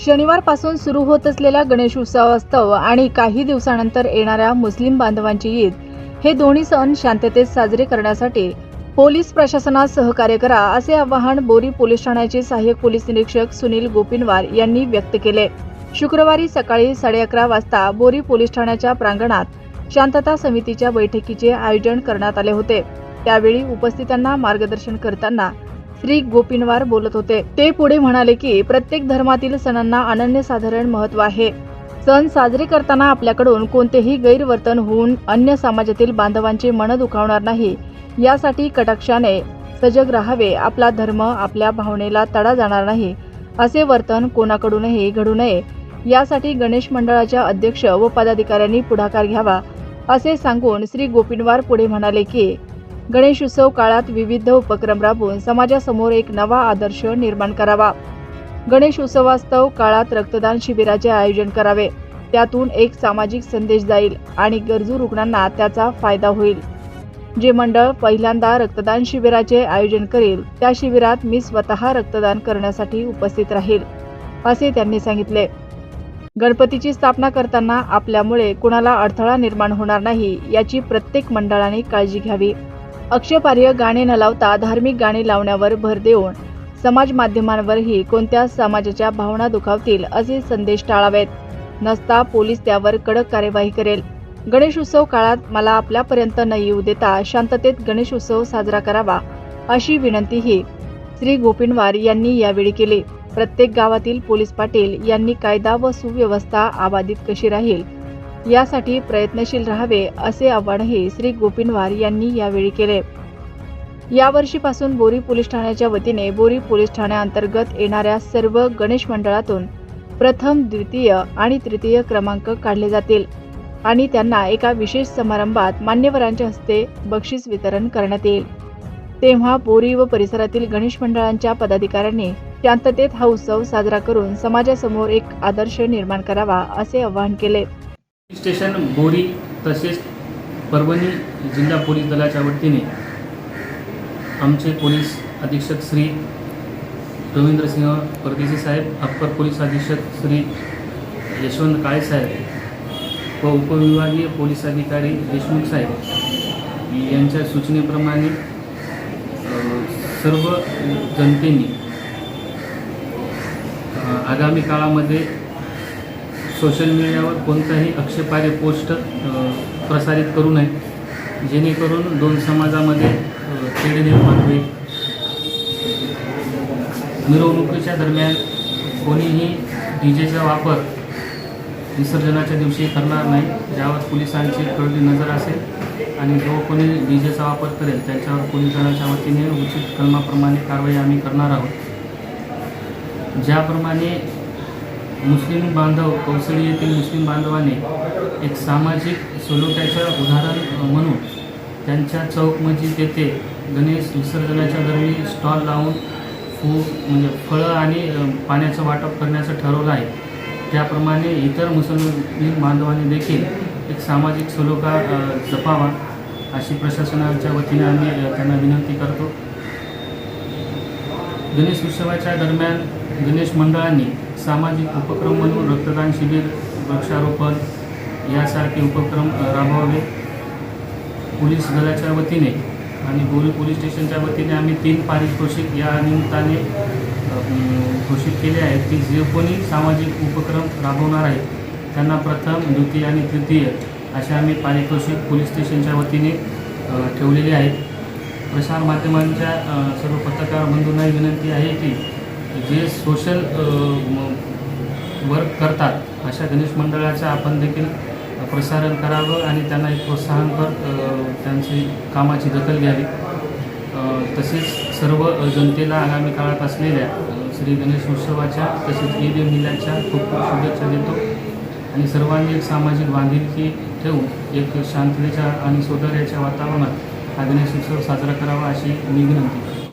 शनिवारपासून सुरू होत असलेल्या गणेश उत्सवास्तव आणि काही दिवसानंतर येणाऱ्या मुस्लिम बांधवांची ईद हे दोन्ही सण शांततेत साजरे करण्यासाठी पोलीस प्रशासनात सहकार्य करा असे आवाहन बोरी पोलीस ठाण्याचे सहाय्यक पोलीस निरीक्षक सुनील गोपिनवार यांनी व्यक्त केले. शुक्रवारी सकाळी साडे अकरा वाजता बोरी पोलीस ठाण्याच्या प्रांगणात शांतता समितीच्या बैठकीचे आयोजन करण्यात आले होते. त्यावेळी उपस्थितांना मार्गदर्शन करताना श्री गोपिनवार बोलत होते. ते पुढे म्हणाले की प्रत्येक धर्मातील सणांना अनन्यसाधारण महत्त्व आहे. सण साजरे करताना आपल्याकडून कोणतेही गैरवर्तन होऊन अन्य समाजातील बांधवांचे मन दुखावणार नाही. यासाठी कटाक्षाने सजग राहावे. आपला धर्म आपल्या भावनेला तडा जाणार नाही. असे वर्तन कोणाकडूनही घडू नये. यासाठी गणेश मंडळाच्या अध्यक्ष व पदाधिकाऱ्यांनी पुढाकार घ्यावा. असे सांगून श्री गोपिनवार पुढे म्हणाले की गणेश उत्सव काळात विविध उपक्रम राबवून समाजासमोर एक नवा आदर्श निर्माण करावा. गणेश उत्सवास्तव काळात रक्तदान शिबिराचे आयोजन करावे. त्यातून एक सामाजिक संदेश जाईल आणि गरजू रुग्णांना त्याचा फायदा होईल. जे मंडळ पहिल्यांदा रक्तदान शिबिराचे आयोजन करेल त्या शिबिरात मी स्वतः रक्तदान करण्यासाठी उपस्थित राहील असे त्यांनी सांगितले. गणपतीची स्थापना करताना आपल्यामुळे कुणाला अडथळा निर्माण होणार नाही याची प्रत्येक मंडळाने काळजी घ्यावी. अक्षपार्य गाणे न लावता धार्मिक गाणे लावण्यावर भर देऊन समाज माध्यमांवरही कोणत्या समाजाच्या भावना दुखावतील असे संदेश टाळावेत. नसता पोलीस त्यावर कडक कार्यवाही करेल. गणेश उत्सव काळात मला आपल्यापर्यंत न येऊ देता शांततेत गणेश उत्सव साजरा करावा अशी विनंतीही श्री गोपिनवार यांनी यावेळी केली. प्रत्येक गावातील पोलीस पाटील यांनी कायदा व सुव्यवस्था आबाधित कशी राहील यासाठी प्रयत्नशील राहावे असे आवाहनही श्री गोपिनवार यांनी यावेळी केले. यावर्षीपासून बोरी पोलीस ठाण्याच्या वतीने बोरी पोलीस ठाण्याअंतर्गत येणाऱ्या सर्व गणेश मंडळातून प्रथम द्वितीय आणि तृतीय क्रमांक काढले जातील आणि त्यांना एका विशेष समारंभात मान्यवरांच्या हस्ते बक्षीस वितरण करण्यात येईल. तेव्हा बोरी व परिसरातील गणेश मंडळांच्या पदाधिकाऱ्यांनी शांततेत हा उत्सव साजरा करून समाजासमोर एक आदर्श निर्माण करावा असे आवाहन केले. स्टेशन बोरी तसेच परभणी जिल्हा पोलीस दलाच्या वतीने आमचे पोलीस अधीक्षक श्री रवींद्रसिंह परदेशी साहेब अप्पर पोलीस अधीक्षक श्री यशवंत काळे साहेब व उपविभागीय पोलीस अधिकारी देशमुख साहेब यांच्या सूचनेप्रमाणे सर्व जनतेने आगामी काळामध्ये सोशल मीडियावर कोणताही आक्षेपार्ह पोस्ट प्रसारित करू नये. जेणेकरून दोन समाजामध्ये अ, निर्माण होईल. मिरवणुकीच्या दरम्यान कोणीही डी जेचा वापर विसर्जनाच्या दिवशी करणार नाही ज्यावर पोलिसांची कळली नजर असेल आणि जो कोणी डी जेचा वापर करेल त्याच्यावर पोलिसांच्या वतीने उचित कलमाप्रमाणे कारवाई आम्ही करणार आहोत. ज्याप्रमाणे मुस्लिम बांधव कौसळी येथील मुस्लिम बांधवाने एक सामाजिक सलोख्याचं उदाहरण म्हणून त्यांच्या चौक मस्जिद येथे गणेश विसर्जनाच्या दरम्यान स्टॉल लावून फू म्हणजे फळं आणि पाण्याचं वाटप करण्याचं ठरवलं आहे. त्याप्रमाणे इतर मुस्लिम बांधवांनी देखील एक सामाजिक सलोखा जपावा अशी प्रशासनाच्या वतीने आम्ही त्यांना विनंती करतो. गणेश उत्सवाच्या दरम्यान गणेश मंडळांनी सामाजिक उपक्रम म्हणून रक्तदान शिबिर वृक्षारोपण यासारखे उपक्रम राबवावे. पोलीस दलाच्या वतीने आणि बोरी पोलीस स्टेशनच्या वतीने आम्ही तीन पारितोषिक या निमित्ताने घोषित केले आहेत की जे कोणी सामाजिक उपक्रम राबवणार आहेत त्यांना प्रथम द्वितीय आणि तृतीय असे आम्ही पारितोषिक पोलीस स्टेशनच्या वतीने ठेवलेले आहेत. प्रसार माध्यमांच्या सर्व पत्रकार बंधूंनाही विनंती आहे की जे सोशल वर्क करतात अशा गणेश मंडळाचं आपण देखील प्रसारण करावं आणि त्यांना एक प्रोत्साहनपर त्यांची कामाची दखल घ्यावी. तसेच सर्व जनतेला आगामी काळात असलेल्या श्री गणेश उत्सवाच्या तसेच ईद मिलाच्या खूप खूप शुभेच्छा देतो. आणि सर्वांनी एक सामाजिक बांधिलकी ठेवून एक शांततेच्या आणि सौंदर्याच्या वातावरणात हा गणेश उत्सव साजरा करावा अशी मी विनंती